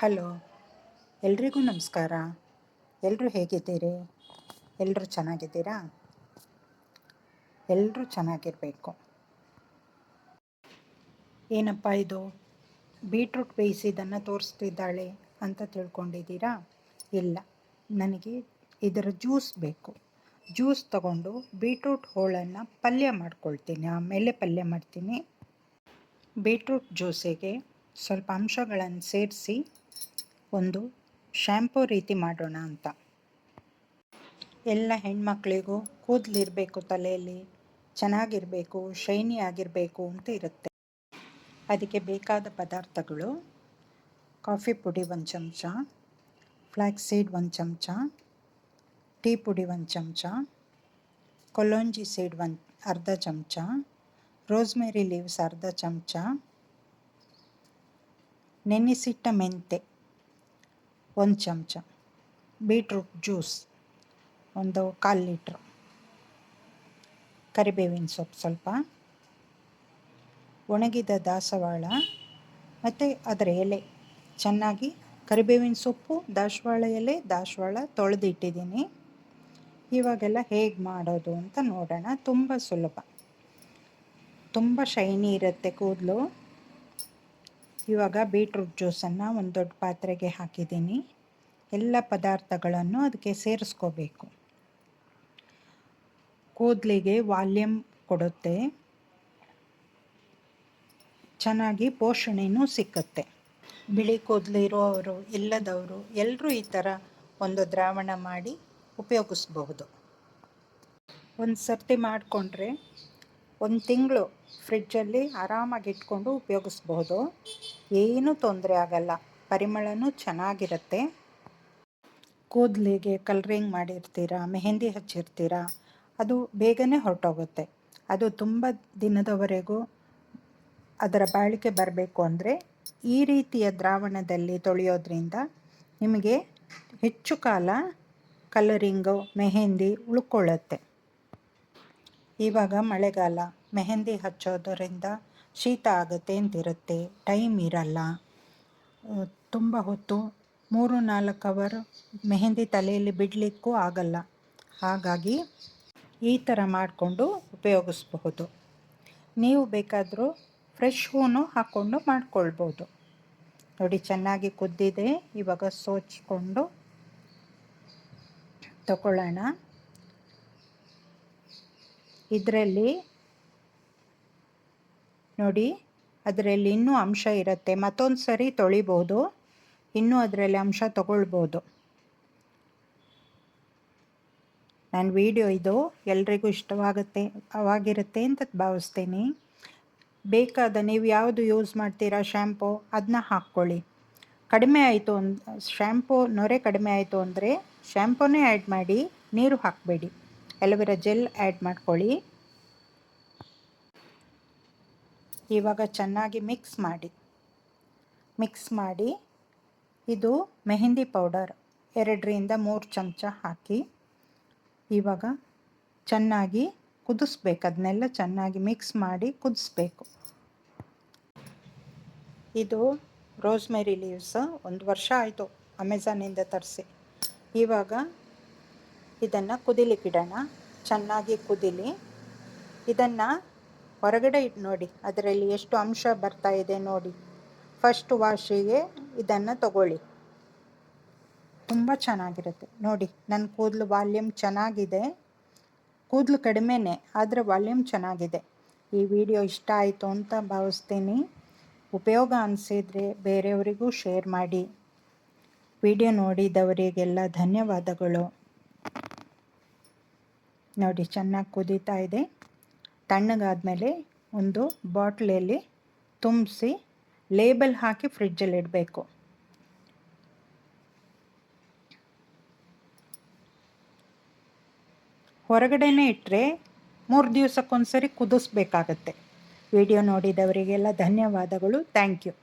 Hello, ಎಲ್ರಿಗೂ ನಮಸ್ಕಾರ. ಎಲ್ಲರೂ ಹೇಗಿದ್ದೀರಿ? ಎಲ್ಲರೂ ಚೆನ್ನಾಗಿದ್ದೀರಾ? ಎಲ್ಲರೂ ಚೆನ್ನಾಗಿರಬೇಕು. ಏನಪ್ಪ ಇದು? ಬೀಟ್ರೂಟ್ ಬೇಯಿಸಿದ್ದನ್ನು ತೋರಿಸ್ತಿದ್ದಾಳೆ ಅಂತ ತಿಳ್ಕೊಂಡಿದ್ದೀರಾ? ಇಲ್ಲ, ನನಗೆ ಇದರ ಜ್ಯೂಸ್ ಬೇಕು. ಜ್ಯೂಸ್ ತಗೊಂಡು ಬೀಟ್ರೂಟ್ ಹೋಳನ್ನು ಪಲ್ಯ ಮಾಡ್ಕೊಳ್ತೀನಿ, ಆಮೇಲೆ ಪಲ್ಯ ಮಾಡ್ತೀನಿ. ಬೀಟ್ರೂಟ್ ಜ್ಯೂಸಿಗೆ ಸ್ವಲ್ಪ ಅಂಶಗಳನ್ನು ಸೇರಿಸಿ ಒಂದು ಶ್ಯಾಂಪೂ ರೀತಿ ಮಾಡೋಣ ಅಂತ. ಎಲ್ಲ ಹೆಣ್ಮಕ್ಳಿಗೂ ಕೂದಲಿರಬೇಕು ತಲೆಯಲ್ಲಿ, ಚೆನ್ನಾಗಿರಬೇಕು, ಶೈನಿ ಆಗಿರಬೇಕು ಅಂತ ಇರುತ್ತೆ. ಅದಕ್ಕೆ ಬೇಕಾದ ಪದಾರ್ಥಗಳು ಕಾಫಿ ಪುಡಿ ಒಂದು ಚಮಚ ಫ್ಲ್ಯಾಕ್ಸ್ ಸೀಡ್ ಒಂದು ಚಮಚ, ಟೀ ಪುಡಿ ಒಂದು ಚಮಚ ಕೊಲೊಂಜಿ ಸೀಡ್ ಒಂದು ಅರ್ಧ ಚಮಚ ರೋಸ್ಮೆರಿ ಲೀವ್ಸ್ ಅರ್ಧ ಚಮಚ ನೆನೆಸಿಟ್ಟ ಮೆಂತೆ ಒಂದು ಚಮಚ ಬೀಟ್ರೂಟ್ ಜ್ಯೂಸ್, ಒಂದು ಕಾಲು ಲೀಟ್ರ್. ಕರಿಬೇವಿನ ಸೊಪ್ಪು ಸ್ವಲ್ಪ. ಒಣಗಿದ ದಾಸವಾಳ ಮತ್ತು ಅದರ ಎಲೆ. ಚೆನ್ನಾಗಿ ಕರಿಬೇವಿನ ಸೊಪ್ಪು, ದಾಸವಾಳ ಎಲೆ, ದಾಸವಾಳ ತೊಳೆದಿಟ್ಟಿದ್ದೀನಿ. ಇವಾಗೆಲ್ಲ ಹೇಗೆ ಮಾಡೋದು ಅಂತ ನೋಡೋಣ. ತುಂಬ ಸುಲಭ. ತುಂಬ ಶೈನಿ ಇರುತ್ತೆ ಕೂದಲು. ಇವಾಗ ಬೀಟ್ರೂಟ್ ಜ್ಯೂಸನ್ನು ಒಂದು ದೊಡ್ಡ ಪಾತ್ರೆಗೆ ಹಾಕಿದ್ದೀನಿ. ಎಲ್ಲ ಪದಾರ್ಥಗಳನ್ನು ಅದಕ್ಕೆ ಸೇರಿಸ್ಕೋಬೇಕು. ಕೂದಲಿಗೆ ವಾಲ್ಯೂಮ್ ಕೊಡುತ್ತೆ. ಚೆನ್ನಾಗಿ ಪೋಷಣೆಯೂ ಸಿಕ್ಕುತ್ತೆ. ಬಿಳಿ ಕೂದಲು ಇರೋವರು ಇಲ್ಲದವರು ಎಲ್ಲರೂ ಈ ಥರ ಒಂದು ದ್ರಾವಣ ಮಾಡಿ ಉಪಯೋಗಿಸ್ಬಹುದು. ಒಂದು ಸರ್ತಿ ಮಾಡಿಕೊಂಡ್ರೆ ಒಂದು ತಿಂಗಳು ಫ್ರಿಡ್ಜಲ್ಲಿ ಆರಾಮಾಗಿ ಇಟ್ಕೊಂಡು ಉಪಯೋಗಿಸ್ಬಹುದು ಏನೂ ತೊಂದರೆ ಆಗಲ್ಲ. ಪರಿಮಳನೂ ಚೆನ್ನಾಗಿರುತ್ತೆ. ಕೂದಲಿಗೆ ಕಲರಿಂಗ್ ಮಾಡಿರ್ತೀರಾ, ಮೆಹಂದಿ ಹಚ್ಚಿರ್ತೀರಾ, ಅದು ಬೇಗನೆ ಹೊರಟೋಗುತ್ತೆ. ಅದು ತುಂಬ ದಿನದವರೆಗೂ ಅದರ ಬಾಳಿಕೆ ಬರಬೇಕು ಅಂದರೆ ಈ ರೀತಿಯ ದ್ರಾವಣದಲ್ಲಿ ತೊಳೆಯೋದ್ರಿಂದ ನಿಮಗೆ ಹೆಚ್ಚು ಕಾಲ ಕಲರಿಂಗು, ಮೆಹೆಂದಿ ಉಳ್ಕೊಳ್ಳುತ್ತೆ. ಇವಾಗ ಮಳೆಗಾಲ. ಮೆಹಂದಿ ಹಚ್ಚೋದರಿಂದ ಶೀತ ಆಗುತ್ತೆ ಅಂತಿರುತ್ತೆ. ಟೈಮ್ ಇರಲ್ಲ. ತುಂಬ ಹೊತ್ತು, ಮೂರು, ನಾಲ್ಕು ಅವರ್ ಮೆಹಂದಿ ತಲೆಯಲ್ಲಿ ಬಿಡಲಿಕ್ಕೂ ಆಗಲ್ಲ. ಹಾಗಾಗಿ ಈ ಥರ ಮಾಡಿಕೊಂಡು ಉಪಯೋಗಿಸ್ಬಹುದು. ನೀವು ಬೇಕಾದರೂ ಫ್ರೆಶ್ ಹೂನು ಹಾಕ್ಕೊಂಡು ಮಾಡ್ಕೊಳ್ಬೋದು ನೋಡಿ, ಚೆನ್ನಾಗಿ ಕುದ್ದಿದೆ. ಇವಾಗ ಸೋಚಿಕೊಂಡು ತಗೊಳ್ಳೋಣ ಇದರಲ್ಲಿ ನೋಡಿ, ಅದರಲ್ಲಿ ಇನ್ನೂ ಅಂಶ ಇರುತ್ತೆ. ಮತ್ತೊಂದು ಸರಿ ತೊಳಿಬೋದು. ಇನ್ನೂ ಅದರಲ್ಲಿ ಅಂಶ ತಗೊಳ್ಬೋದು. ನನ್ನ ವಿಡಿಯೋ ಇದು ಎಲ್ರಿಗೂ ಇಷ್ಟವಾಗುತ್ತೆ, ಅವಾಗಿರುತ್ತೆ ಅಂತ ಭಾವಿಸ್ತೀನಿ. ಬೇಕಾದ ನೀವು ಯಾವುದು ಯೂಸ್ ಮಾಡ್ತೀರಾ ಶ್ಯಾಂಪು ಅದನ್ನ ಹಾಕ್ಕೊಳ್ಳಿ. ಕಡಿಮೆ ಆಯಿತು ಅಂದ್, ಶ್ಯಾಂಪು, ನೊರೆ ಕಡಿಮೆ ಆಯಿತು ಅಂದರೆ ಶ್ಯಾಂಪೂನೇ ಆ್ಯಡ್ ಮಾಡಿ ನೀರು ಹಾಕಬೇಡಿ. ಎಲೋವೆರಾ ಜೆಲ್ ಆ್ಯಡ್ ಮಾಡ್ಕೊಳ್ಳಿ. ಇವಾಗ ಚೆನ್ನಾಗಿ ಮಿಕ್ಸ್ ಮಾಡಿ. ಮಿಕ್ಸ್ ಮಾಡಿ ಇದು ಮೆಹಂದಿ ಪೌಡರ್ ಎರಡರಿಂದ ಮೂರು ಚಮಚ ಹಾಕಿ ಇವಾಗ ಚೆನ್ನಾಗಿ ಕುದಿಸ್ಬೇಕು. ಅದನ್ನೆಲ್ಲ ಚೆನ್ನಾಗಿ ಮಿಕ್ಸ್ ಮಾಡಿ ಕುದಿಸ್ಬೇಕು. ಇದು ರೋಸ್ಮೆರಿ ಲೀವ್ಸ್ ಒಂದು ವರ್ಷ ಆಯಿತು ಅಮೆಝಾನಿಂದ ತರಿಸಿ. ಇವಾಗ ಇದನ್ನು ಕುದಿಲಿಕ್ಕಿಡೋಣ ಚೆನ್ನಾಗಿ ಕುದಿಲಿ. ಇದನ್ನು ಹೊರಗಡೆ ಇಟ್ಟು ನೋಡಿ, ಅದರಲ್ಲಿ ಎಷ್ಟು ಅಂಶ ಬರ್ತಾ ಇದೆ ನೋಡಿ. ಫಸ್ಟ್ ವಾಶಿಗೆ ಇದನ್ನು ತಗೊಳ್ಳಿ. ತುಂಬ ಚೆನ್ನಾಗಿರುತ್ತೆ. ನೋಡಿ ನನ್ನ ಕೂದಲು ವಾಲ್ಯೂಮ್ ಚೆನ್ನಾಗಿದೆ. ಕೂದಲು ಕಡಿಮೆನೇ, ಆದರೆ ವಾಲ್ಯೂಮ್ ಚೆನ್ನಾಗಿದೆ. ಈ ವಿಡಿಯೋ ಇಷ್ಟ ಆಯಿತು ಅಂತ ಭಾವಿಸ್ತೀನಿ. ಉಪಯೋಗ ಅನಿಸಿದರೆ ಬೇರೆಯವರಿಗೂ ಶೇರ್ ಮಾಡಿ. ವಿಡಿಯೋ ನೋಡಿದವರಿಗೆಲ್ಲ ಧನ್ಯವಾದಗಳು. ನೋಡಿ, ಚೆನ್ನಾಗಿ ಕುದೀತಾ ಇದೆ. ತಣ್ಣಗಾದಮೇಲೆ ಒಂದು ಬಾಟ್ಲಲ್ಲಿ ತುಂಬಿಸಿ ಲೇಬಲ್ ಹಾಕಿ ಫ್ರಿಡ್ಜಲ್ಲಿ ಇಡಬೇಕು. ಹೊರಗಡೆನೇ ಇಟ್ಟರೆ ಮೂರು ದಿವಸಕ್ಕೊಂದ್ಸರಿ ಕುದಿಸ್ಬೇಕಾಗತ್ತೆ. ವಿಡಿಯೋ ನೋಡಿದವರಿಗೆಲ್ಲ ಧನ್ಯವಾದಗಳು. Thank you.